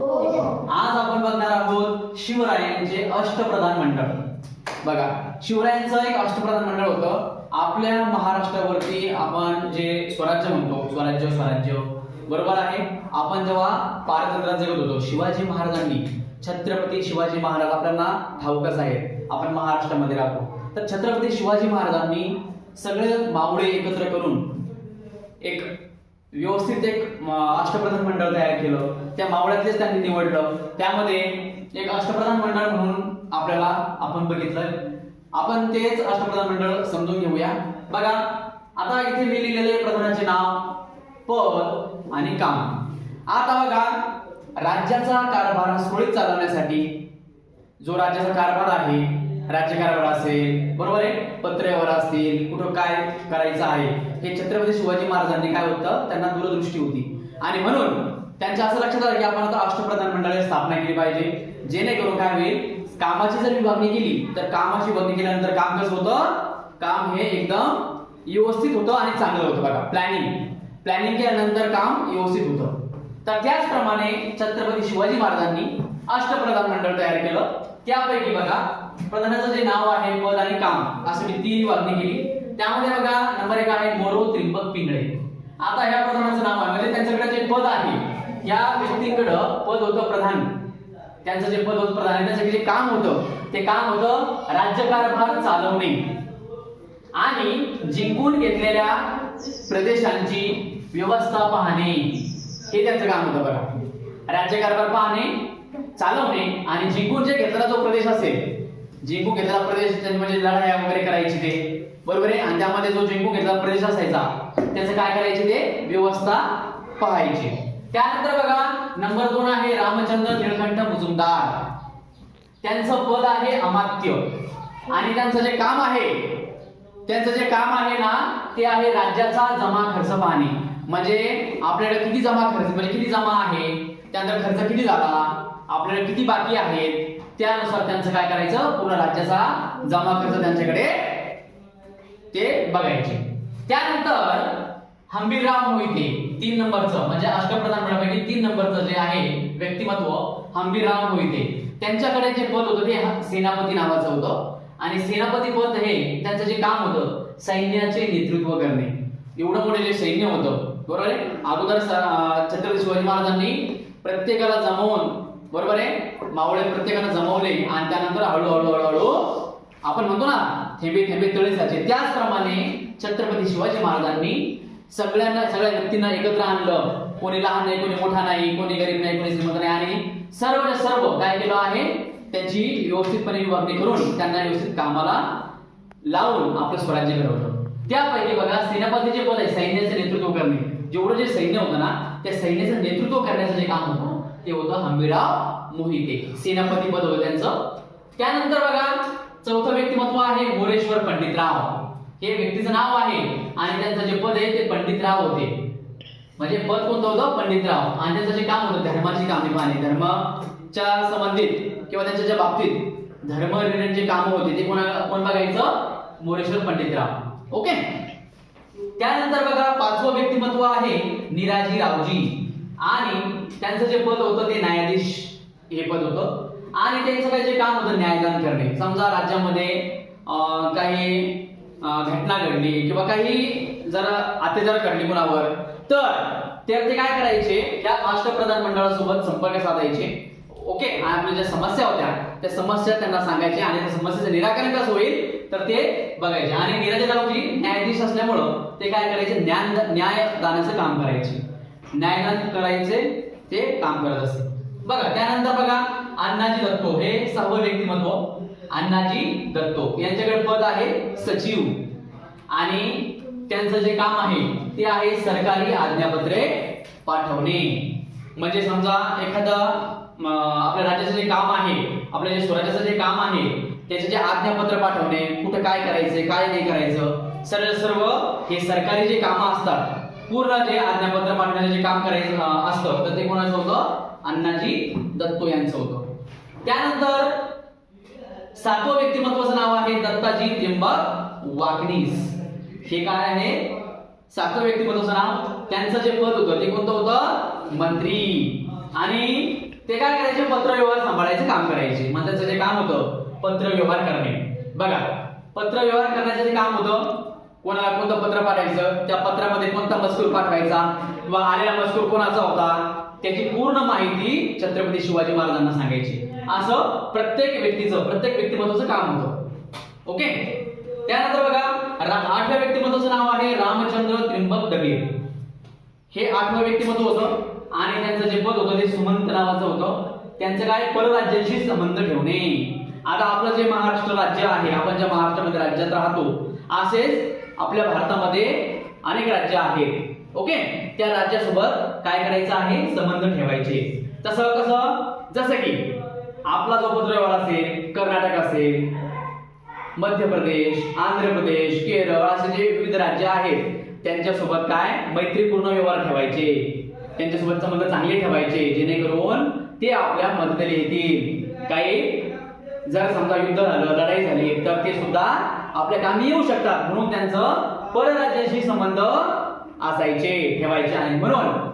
आज आपण बघणार आहोत शिवरायांचे अष्टप्रधान मंडळ. बघा शिवरायांचं एक अष्टप्रधान मंडळ होतं. आपल्या महाराष्ट्रावरती आपण जे स्वराज्य म्हणतो स्वराज्य स्वराज्य बरोबर आहे? आपण जेव्हा पारतंत्र्यात जगत होतो शिवाजी महाराजांनी छत्रपती शिवाजी महाराज आपल्याला ठाऊकच आहे. आपण महाराष्ट्रामध्ये राहतो. तर छत्रपती शिवाजी महाराजांनी सगळे मावळे एकत्र करून एक व्यवस्थित एक अष्टप्रधान मंडळ तयार केलं. त्या मावळ्यातलेच त्यांनी निवडलं. त्यामध्ये एक अष्टप्रधान मंडळ म्हणून आपल्याला आपण बघितलं आपण तेच अष्टप्रधान मंडळ समजून घेऊया. बघा आता इथे मी लिहिलेले प्रधानाचे नाव पद आणि काम. आता बघा राज्याचा कारभार सुरळीत चालवण्यासाठी जो राज्याचा कारभार आहे राज्यकारभार असेल बरोबर आहे? पत्रेवर असतील कुठं काय करायचं आहे? हे छत्रपती शिवाजी महाराजांनी काय होतं? त्यांना दूरदृष्टी होती. आणि म्हणून त्यांच्या असं लक्षात आलं की आपण आता अष्टप्रधान मंडळाची स्थापना केली पाहिजे. जेणेकरून काय होईल? कामाची जर विभागणी केली तर कामाची विभागणी केल्यानंतर काम कसं होतं? काम हे एकदम व्यवस्थित होतं आणि चांगलं होतं बघा. प्लॅनिंग प्लॅनिंग केल्यानंतर काम व्यवस्थित होतं. तर त्याचप्रमाणे छत्रपती शिवाजी महाराजांनी अष्टप्रधान मंडळ तयार केलं. त्यापैकी बघा प्रधानाचं जे नाव आहे पद आणि काम असं मी तीन वागणी केली. त्यामध्ये बघा नंबर एक आहे मोरो त्रिंबक पिंगळे. आता ह्या प्रधानाचं नाव आहे म्हणजे त्यांच्याकडे जे पद आहे या व्यक्तीकडं पद होतं प्रधान. त्यांचं जे पद होतं प्रधान आहे, जे काम होतं ते काम होतं राज्यकारभार चालवणे. आणि जिंकून घेतलेल्या प्रदेशांची व्यवस्था पाहणे. हे त्यांचं काम होतं बघा. राज्यकारभार पाहणे चालवणे आणि जिंकून जे घेतला जो प्रदेश असेल जिंकून घेतलेला प्रदेश म्हणजे लढाया वगैरे करायची ते बरोबर आहे? आणि त्यामध्ये जो जिंकून घेतलेला प्रदेश असायचा त्याचं काय करायचे ते? व्यवस्था पाहायची. त्यानंतर बघा नंबर दोन आहे रामचंद्र निळकंठ मुजुमदार. त्यांचं पद आहे अमात्य. आणि त्यांचं जे काम आहे त्यांचं जे काम आहे ना ते आहे राज्याचा जमा खर्च पाहणे. म्हणजे आपल्याला किती जमा खर्च म्हणजे किती जमा आहे त्यानंतर खर्च किती झाला आपल्याला किती बाकी आहेत त्यानुसार त्यांचं काय करायचं? पूर्ण राज्याचा जमा खर्च त्यांच्याकडे ते बघायचे. त्यानंतर हंबीरराव मोहिते तीन नंबरचं म्हणजे अष्टप्रधान तीन नंबरचं जे आहे व्यक्तिमत्व हंबीरराव मोहिते. त्यांच्याकडे जे पद होतं ते सेनापती नावाचं होतं. आणि सेनापती पद हे त्यांचं जे काम होतं सैन्याचे नेतृत्व करणे. एवढं मोठे जे सैन्य होतं बरोबर आहे? अगोदर छत्रपती शिवाजी महाराजांनी प्रत्येकाला जमवून बरोबर आहे? मावळे प्रत्येकाला जमवले आणि त्यानंतर हळूहळू हळूहळू आपण म्हणतो ना थेंबे थेंबे तळे साचे. त्याचप्रमाणे छत्रपती शिवाजी महाराजांनी सगळ्यांना सगळ्या व्यक्तींना एकत्र आणलं. कोणी लहान नाही कोणी मोठा नाही कोणी गरीब नाही कोणी श्रीमंत नाही. आणि सर्व सर्व काय केलं आहे? त्याची व्यवस्थितपणे विभागणी करून त्यांना व्यवस्थित कामाला लावून आपलं स्वराज्य घडवलं. त्यापैकी बघा सेनापतीचे पद आहे सैन्याचे नेतृत्व करणे. जेवढं जे सैन्य होतं ना त्या सैन्याचं नेतृत्व करण्याचं जे काम होतं ते होतं हंबीरराव मोहिते. सेनापती पद होतं त्यांचं. त्यानंतर बघा चौथं व्यक्तिमत्व आहे मोरेश्वर पंडितराव. हे व्यक्तीचं नाव आहे. आणि त्यांचं जे पद आहे ते पंडितराव होते. म्हणजे पद कोणतं होतं? पंडितराव. आणि त्यांचं जे काम होतं धर्माची कामे पाहणे. धर्माच्या संबंधित किंवा त्यांच्या ज्या बाबतीत धर्म रिलेटेड जे काम होते ते कोणा कोण बघायचं? मोरेश्वर पंडितराव. ओके? त्यानंतर बघा पाचवं व्यक्तिमत्व आहे निराजी रावजी आणि त्यांचं जे पद होतं ते न्यायाधीश हे पद होतं. आणि त्यांचं काय जे काम होतं न्यायदान करणे. समजा राज्यामध्ये काही घटना घडली किंवा काही जरा अत्याचार घडली कुणावर तर ते ते काय करायचे? त्या अष्टप्रधान मंडळासोबत संपर्क साधायचे. ओके? आपल्या ज्या समस्या होत्या त्या समस्या त्यांना सांगायचे आणि त्या समस्येचं निराकरण कसं होईल? तर ते बघायचे. आणि निराजरावजी न्यायाधीश असल्यामुळं ते काय करायचे? ज्ञान न्यायदानाचं काम करायचे. न्यायदान करायचे ते काम करत असते. बघा त्यानंतर बघा अण्णाजी दत्तो. हे सहावं व्यक्तिमत्व अण्णाजी दत्तो. यांच्याकडे पद आहे सचिव. आणि त्यांचं जे काम आहे ते आहे सरकारी आज्ञापत्रे पाठवणे. म्हणजे समजा एखादं आपल्या राज्याचं जे काम आहे आपल्या जे स्वराज्याचं जे काम आहे त्याचे जे आज्ञापत्र पाठवणे कुठं काय करायचं काय नाही करायचं सर्व सर्व हे सरकारी जे कामं असतात पूर्ण जे आज्ञापत्र पाठवण्याचं जे काम करायचं असतं तर ते कोणाचं होतं? अण्णाजी दत्तो यांचं होतं. त्यानंतर सातवं व्यक्तिमत्वाचं नाव आहे दत्ताजी त्र्यंबक वाघनीस. हे काय आहे? सातवं व्यक्तिमत्वाचं नाव त्यांचं जे पद होतं ते कोणतं होतं? मंत्री. आणि ते काय करायचे? पत्रव्यवहार सांभाळायचे काम करायचे. मग त्याचं जे काम होतं पत्रव्यवहार करणे. बघा पत्रव्यवहार करण्याचं जे काम होतं कोणाला कोणतं पत्र पाठवायचं त्या पत्रामध्ये कोणता मजकूर पाठवायचा? किंवा आलेला मजकूर कोणाचा होता? त्याची पूर्ण माहिती छत्रपती शिवाजी महाराजांना सांगायची. असं प्रत्येक व्यक्तीचं प्रत्येक व्यक्तिमत्वाचं काम होतं. ओके? त्यानंतर बघा रा- आठव्या व्यक्तिमत्वाचं नाव आहे रामचंद्र त्रिंबक दबे हे आठवं व्यक्तिमत्व होतं आणि त्यांचं जे पद होतं ते सुमंत नावाचं होतं. त्यांचं काय? परराज्याशी संबंध ठेवणे. आता आपलं जे महाराष्ट्र राज्य आहे आपण ज्या महाराष्ट्रामध्ये राज्यात राहतो असेच आपल्या भारतामध्ये अनेक राज्य आहेत. ओके? त्या राज्यासोबत काय करायचं आहे? संबंध ठेवायचे. तसं कसं? जसं की आपला जो पत्रव्यवहार असेल कर्नाटक असेल मध्य प्रदेश आंध्र प्रदेश केरळ असे जे विविध राज्य आहेत त्यांच्यासोबत काय? मैत्रीपूर्ण व्यवहार ठेवायचे. त्यांच्यासोबत संबंध चांगले ठेवायचे जेणेकरून ते आपल्या मदतीला येतील. काही? जर समजा युद्ध झालं लढाई झाली तर ते सुद्धा आपल्या कामी येऊ शकतात. म्हणून त्यांचं परराज्याशी संबंध असायचे ठेवायचे आहे म्हणून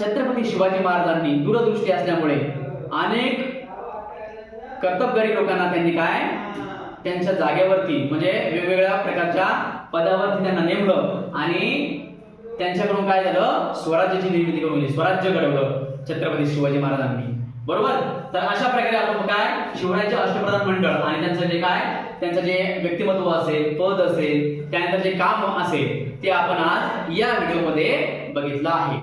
छत्रपती शिवाजी महाराजांनी दूरदृष्टी असल्यामुळे अनेक कर्तबगारी लोकांना त्यांनी काय? त्यांच्या जागेवरती म्हणजे वेगवेगळ्या प्रकारच्या पदावरती त्यांना नेमलं. आणि त्यांच्याकडून काय झालं? स्वराज्याची निर्मिती करून दिली. स्वराज्य घडवलं छत्रपती शिवाजी महाराजांनी. बरोबर? तर अशा प्रकारे आपण काय? शिवरायाचे अष्टप्रधान मंडळ आणि त्यांचं जे काय? त्यांचं जे व्यक्तिमत्व असेल पद असेल त्यानंतर जे काम असेल ते आपण आज या व्हिडिओमध्ये बघितलं आहे.